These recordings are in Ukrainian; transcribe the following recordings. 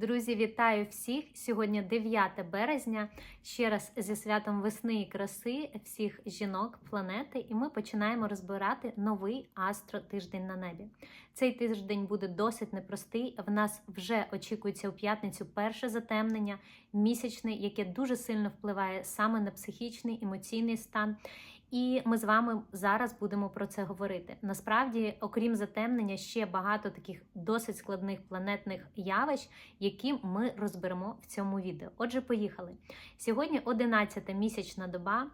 Друзі, вітаю всіх! Сьогодні 9 березня. Ще раз зі святом весни і краси всіх жінок планети, і ми починаємо розбирати новий астро-тиждень на небі. Цей тиждень буде досить непростий. В нас вже очікується у п'ятницю перше затемнення, місячне, яке дуже сильно впливає саме на психічний емоційний стан. І ми з вами зараз будемо про це говорити. Насправді, окрім затемнення, ще багато таких досить складних планетних явищ, які ми розберемо в цьому відео. Отже, поїхали. Сьогодні 11 місячна доба.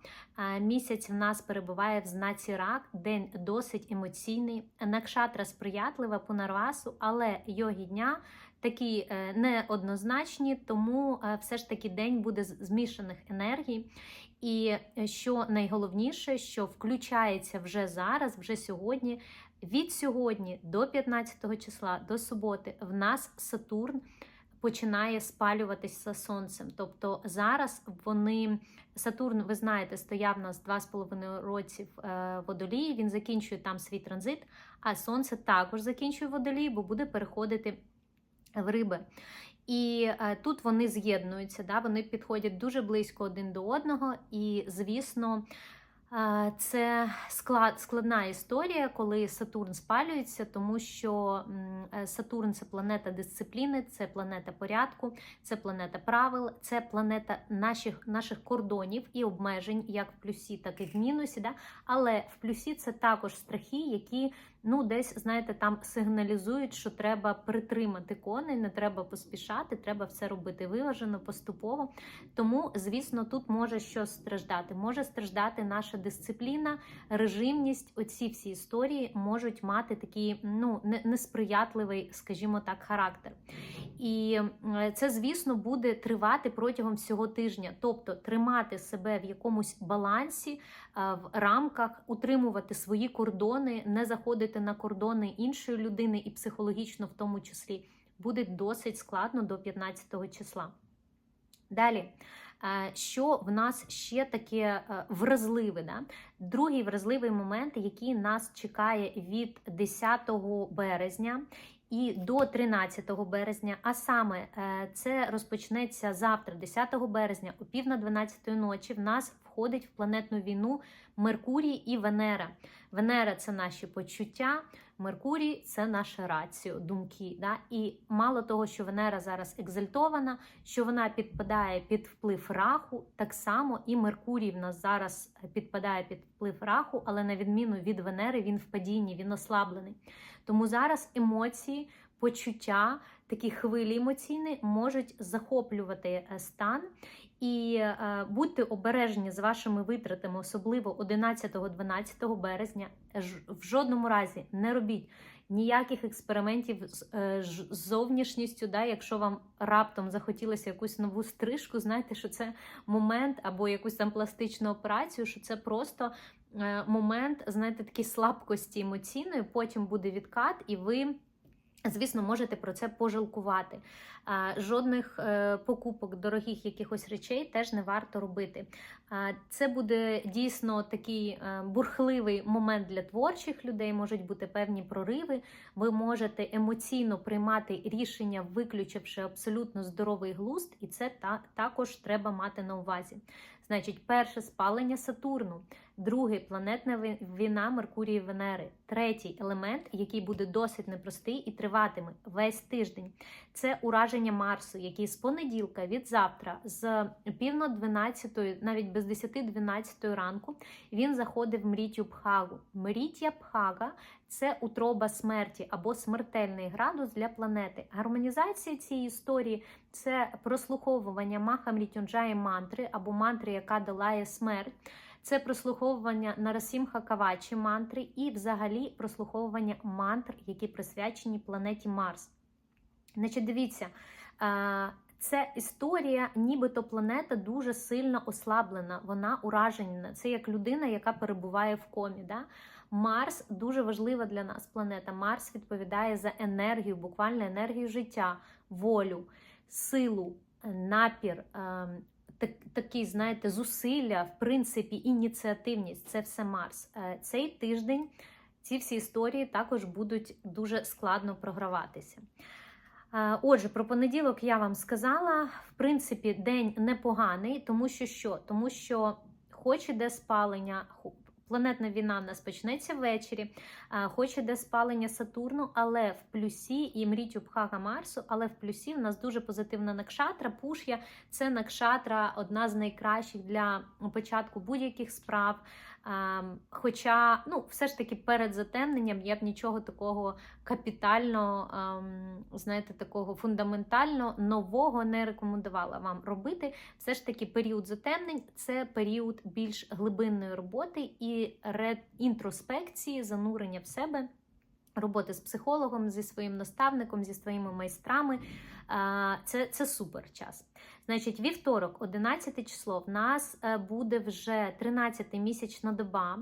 Місяць в нас перебуває в знаці рак, день досить емоційний. Накшатра сприятлива пунарвасу, але йогі дня такі е, неоднозначні, тому е, все ж таки день буде змішаних енергій. І е, що найголовніше, що включається вже зараз, вже сьогодні, від сьогодні до 15 числа, до суботи, в нас Сатурн починає спалюватися сонцем. Тобто зараз вони Сатурн, ви знаєте, стояв нас 2,5 років в водолії. Він закінчує там свій транзит, а сонце також закінчує водолії, бо буде переходити в риби. І е, тут вони з'єднуються, да, вони підходять дуже близько один до одного. І, звісно, е, це склад, складна історія, коли Сатурн спалюється, тому що е, Сатурн це планета дисципліни, це планета порядку, це планета правил, це планета наших наших кордонів і обмежень, як в плюсі, так і в мінусі. Да? Але в плюсі це також страхи, які ну, десь, знаєте, там сигналізують, що треба притримати коней, не треба поспішати, треба все робити виважено, поступово. Тому, звісно, тут може що страждати. Може страждати наша дисципліна, режимність. Оці всі історії можуть мати такий ну, несприятливий, скажімо так, характер. І це, звісно, буде тривати протягом всього тижня, тобто тримати себе в якомусь балансі, в рамках, утримувати свої кордони, не заходити на кордони іншої людини і психологічно, в тому числі, буде досить складно до 15 числа. Далі. Що в нас ще таке вразливе? Да? Другий вразливий момент, який нас чекає від 10 березня і до 13 березня, а саме це розпочнеться завтра, 10 березня, о пів на 12 ночі. В нас входить в планетну війну Меркурій і Венера. Венера це наші почуття, Меркурій це наша рацію, думки. Да? І мало того, що Венера зараз екзальтована, що вона підпадає під вплив раху, так само і Меркурій в нас зараз підпадає під вплив раху, але на відміну від Венери, він в падінні, він ослаблений. Тому зараз емоції, почуття, такі хвилі емоційні можуть захоплювати е, стан. І е, будьте обережні з вашими витратами, особливо 11-12 березня. В жодному разі не робіть ніяких експериментів з, е, з зовнішністю. Да? Якщо вам раптом захотілося якусь нову стрижку, знайте, що це момент або якусь там пластичну операцію, що це просто е, момент, знаєте, такої слабкості емоційної. Потім буде відкат, і ви. Звісно, можете про це пожалкувати. Жодних е, покупок дорогих якихось речей теж не варто робити. Це буде дійсно такий е, бурхливий момент для творчих людей, можуть бути певні прориви. Ви можете емоційно приймати рішення, виключивши абсолютно здоровий глузд, і це також треба мати на увазі. Значить, перше спалення Сатурну, другий планетна війна Меркурії Венери, третій елемент, який буде досить непростий і триватиме весь тиждень. Це ураження Марсу, який з понеділка від завтра, з півно 12, навіть без 10-12 ранку, він заходить в Мрітю Пхагу. Мрітя Пхага це утроба смерті або смертельний градус для планети. Гармонізація цієї історії це прослуховування Маха Мрітюнджаї мантри або мантри, яка долає смерть. Це прослуховування Нарасімха Кавачі мантри і, взагалі, прослуховування мантр, які присвячені планеті Марс. Значить, дивіться, це історія, нібито планета дуже сильно ослаблена, вона уражена. Це як людина, яка перебуває в комі. Да? Марс дуже важлива для нас планета. Марс відповідає за енергію, буквально енергію життя, волю, силу, напір. Так, такі, знаєте, зусилля, в принципі, ініціативність це все Марс. Е, цей тиждень ці всі історії також будуть дуже складно програватися. Е, Отже, про понеділок я вам сказала. В принципі, день непоганий, тому що що? Тому що хоч іде спалення, планетна війна в почнеться ввечері, хоч іде спалення Сатурну, але в плюсі і мріть Бхага Марсу, але в плюсі в нас дуже позитивна накшатра. Пуш'я це накшатра, одна з найкращих для початку будь-яких справ. Хоча, ну, все ж таки, перед затемненням я б нічого такого капітально, ем, знаєте, такого фундаментально нового не рекомендувала вам робити. Все ж таки, період затемнень це період більш глибинної роботи і ре- інтроспекції, занурення в себе. Роботи з психологом, зі своїм наставником, зі своїми майстрами. Це, це супер час. Значить, вівторок, 11 число, в нас е, буде вже 13 місячна доба.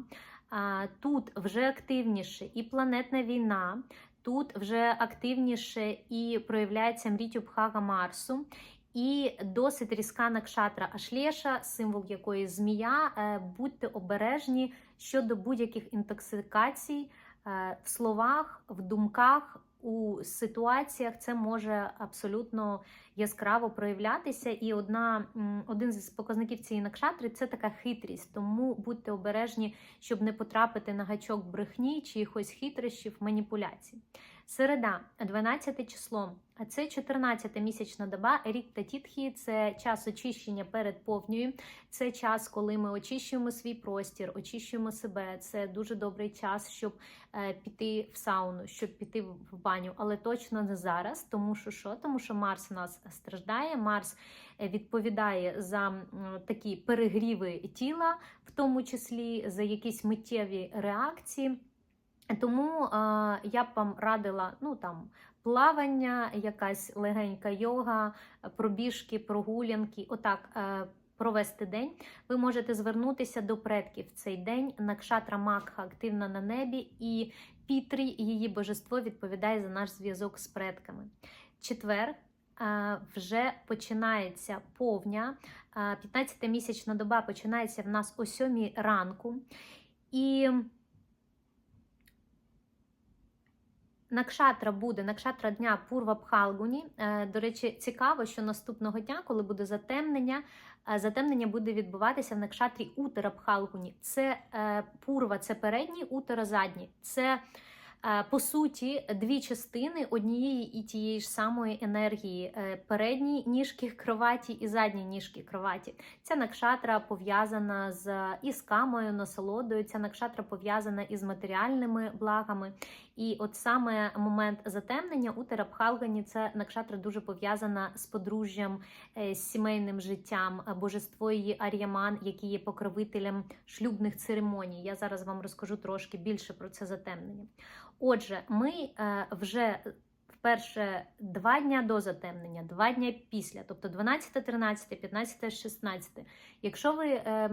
Тут вже активніше і планетна війна, тут вже активніше і проявляється мрітю Бхага Марсу. І досить різка накшатра Ашлєша, символ якої змія. Е, Будьте обережні щодо будь-яких інтоксикацій е, в словах, в думках. У ситуаціях це може абсолютно яскраво проявлятися, і одна один з показників цієї накшатри це така хитрість. Тому будьте обережні, щоб не потрапити на гачок брехні, чиїхось хитрощів, маніпуляцій. Середа, 12 число. А це 14 місячна доба. Рік та тітхі це час очищення перед повньою. Це час, коли ми очищуємо свій простір, очищуємо себе. Це дуже добрий час, щоб е, піти в сауну, щоб піти в в баню, але точно не зараз. Тому що що? Тому що Марс нас страждає. Марс е, відповідає за м, такі перегріви тіла, в тому числі за якісь миттєві реакції. Тому е, я б вам радила, ну там. Плавання, якась легенька йога, пробіжки, прогулянки, отак е, провести день. Ви можете звернутися до предків в цей день. Накшатра Макха активна на небі, і Пітрі, її божество, відповідає за наш зв'язок з предками. Четвер е, вже починається повня. 15-місячна доба починається в нас о 7 ранку. І Накшатра буде накшатра дня Пурва Пхалгуні. Е, До речі, цікаво, що наступного дня, коли буде затемнення, е, затемнення буде відбуватися в накшатрі Утера Пхалгуні. Це е, пурва, це передній, утера задній. Це по суті дві частини однієї і тієї ж самої енергії. Е, Передні ніжки кроваті і задні ніжки кроваті. Ця накшатра пов'язана з із камою, насолодою. Ця накшатра пов'язана із матеріальними благами. І от саме момент затемнення у Терабхалгані це накшатра дуже пов'язана з подружжям, е, з сімейним життям, божество її Ар'яман, який є покровителем шлюбних церемоній. Я зараз вам розкажу трошки більше про це затемнення. Отже, ми е, вже вперше два дня до затемнення, два дня після, тобто 12, 13, 15, 16. Якщо ви е,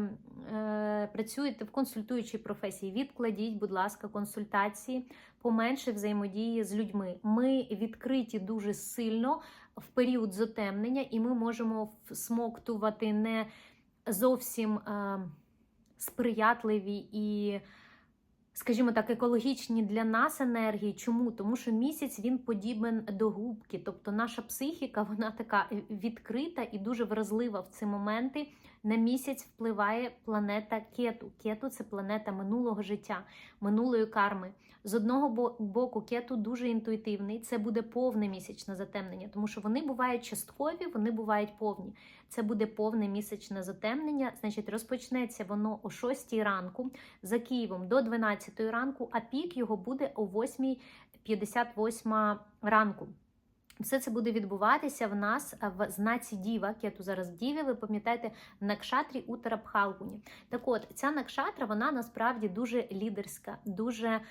е, працюєте в консультуючій професії, відкладіть, будь ласка, консультації, поменше взаємодії з людьми. Ми відкриті дуже сильно в період затемнення, і ми можемо всмоктувати не зовсім е, сприятливі і скажімо так, екологічні для нас енергії. Чому? Тому що місяць він подібен до губки, тобто наша психіка, вона така відкрита і дуже вразлива в ці моменти. На місяць впливає планета Кету. Кету це планета минулого життя, минулої карми. З одного боку, кету дуже інтуїтивний. Це буде повне місячне затемнення, тому що вони бувають часткові, вони бувають повні. Це буде повне місячне затемнення. Значить, розпочнеться воно о 6 ранку за Києвом до 12 ранку, а пік його буде о 8.58 ранку. Все це буде відбуватися в нас в знаці Діва, кету зараз в Діві, ви пам'ятаєте, Накшатрі Утара Бхалгуні. Так от, ця Накшатра, вона насправді дуже лідерська, дуже е,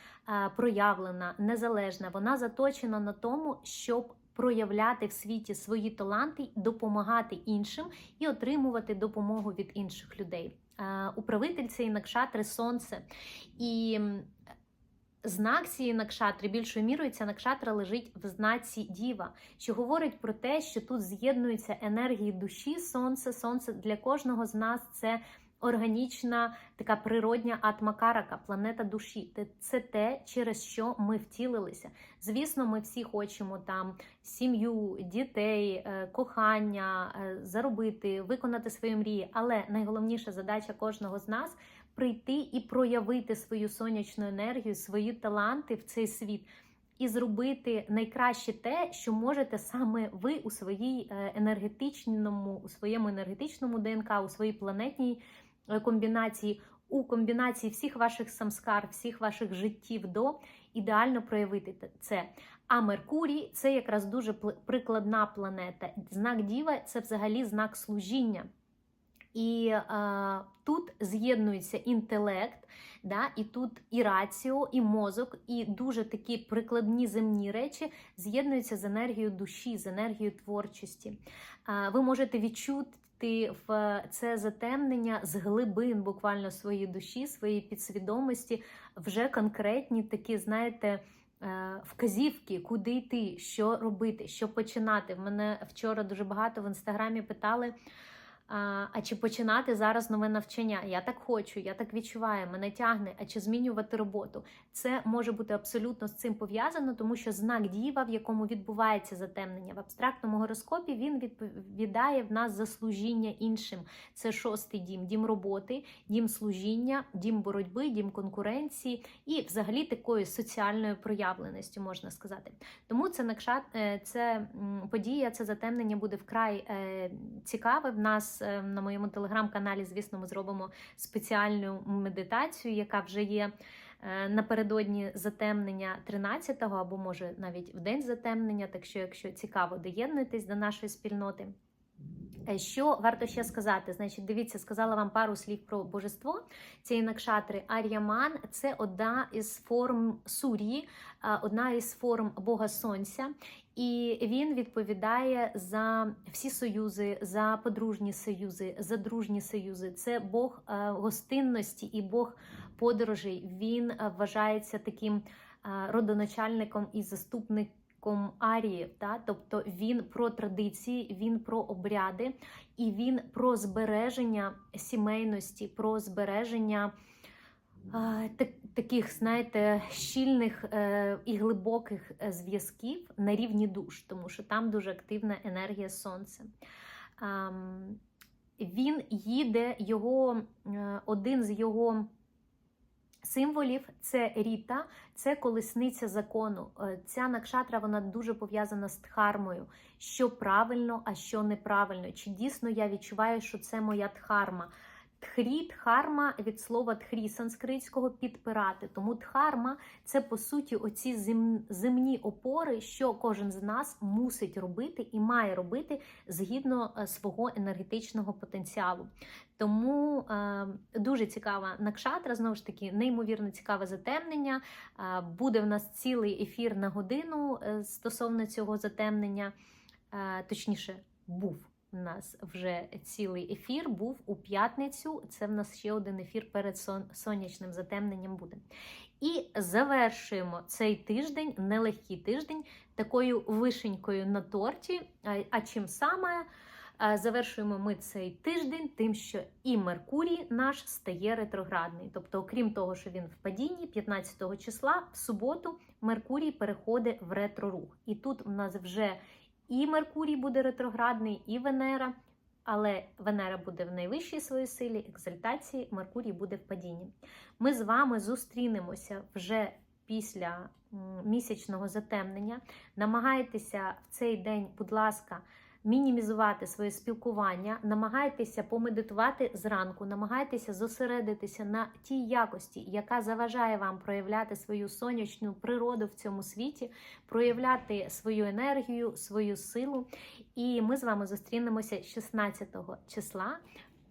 проявлена, незалежна. Вона заточена на тому, щоб проявляти в світі свої таланти, допомагати іншим і отримувати допомогу від інших людей. Е, Управитель цієї Накшатри сонце. І знак цієї накшатри, більшою мірою ця накшатра лежить в знаці Діва, що говорить про те, що тут з'єднуються енергії душі, сонце. Сонце для кожного з нас це органічна, така природня атмакарака, планета душі. Це те, через що ми втілилися. Звісно, ми всі хочемо там сім'ю, дітей, е, кохання, е, заробити, виконати свої мрії. Але найголовніша задача кожного з нас прийти і проявити свою сонячну енергію, свої таланти в цей світ. І зробити найкраще те, що можете саме ви у своїй е, енергетичному, у своєму енергетичному ДНК, у своїй планетній е, комбінації, у комбінації всіх ваших самскар, всіх ваших життів до ідеально проявити це. А Меркурій це якраз дуже прикладна планета. Знак Діва це взагалі знак служіння. І е, тут з'єднується інтелект, да, і тут і раціо, і мозок, і дуже такі прикладні земні речі з'єднуються з енергією душі, з енергією творчості. Е, ви можете відчути в це затемнення з глибин буквально своєї душі, своєї підсвідомості, вже конкретні такі, знаєте. е, Вказівки, куди йти, що робити, що починати. В мене вчора дуже багато в інстаграмі питали, а, чи починати зараз нове навчання? Я так хочу, я так відчуваю, мене тягне, а чи змінювати роботу? Це може бути абсолютно з цим пов'язано, тому що знак діва, в якому відбувається затемнення в абстрактному гороскопі, він відповідає в нас за служіння іншим. Це шостий дім, дім роботи, дім служіння, дім боротьби, дім конкуренції і взагалі такою соціальною проявленістю, можна сказати. Тому це накшат, е, це подія, це затемнення буде вкрай е, цікаве. В нас е, на моєму телеграм-каналі, звісно, ми зробимо спеціальну медитацію, яка вже є е, напередодні затемнення 13-го, або може навіть в день затемнення. Так що, якщо цікаво, доєднуйтесь до нашої спільноти. Е, Що варто ще сказати? Значить, дивіться, сказала вам пару слів про божество цієї накшатри. Ар'яман це одна із форм сур'ї, е, одна із форм Бога Сонця. І він відповідає за всі союзи, за подружні союзи, за дружні союзи. Це Бог е, гостинності і Бог подорожей. Він вважається таким родоначальником і заступником аріїв. Та? Тобто він про традиції, він про обряди і він про збереження сімейності, про збереження. Таких, знаєте, щільних е, і глибоких е, зв'язків на рівні душ, тому що там дуже активна енергія сонця. Він їде, його, е, один з його символів це Ріта, це колесниця закону. Е, Ця накшатра вона дуже пов'язана з дхармою. Що правильно, а що неправильно. Чи дійсно я відчуваю, що це моя дхарма? Тхрі, дхарма від слова тхрі санскритського підпирати. Тому дхарма це по суті оці зем, земні опори, що кожен з нас мусить робити і має робити згідно е, свого енергетичного потенціалу. Тому е, дуже цікава накшатра, знову ж таки, неймовірно цікаве затемнення. Е, буде в нас цілий ефір на годину е, стосовно цього затемнення, е, точніше, був. У нас вже цілий ефір був у п'ятницю. Це в нас ще один ефір перед сон- сонячним затемненням буде. І завершуємо цей тиждень, нелегкий тиждень, такою вишенькою на торті. А- чим саме? Завершуємо ми цей тиждень тим, що і Меркурій наш стає ретроградний. Тобто, окрім того, що він в падінні 15 числа, в суботу Меркурій переходить в ретрорух. І тут у нас вже і Меркурій буде ретроградний, і Венера. Але Венера буде в найвищій своїй силі, екзальтації, Меркурій буде в падінні. Ми з вами зустрінемося вже після місячного затемнення. Намагайтеся в цей день, будь ласка, мінімізувати своє спілкування, намагайтеся помедитувати зранку, намагайтеся зосередитися на тій якості, яка заважає вам проявляти свою сонячну природу в цьому світі, проявляти свою енергію, свою силу. І ми з вами зустрінемося 16 числа.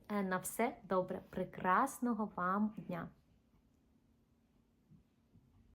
Е, На все добре, прекрасного вам дня!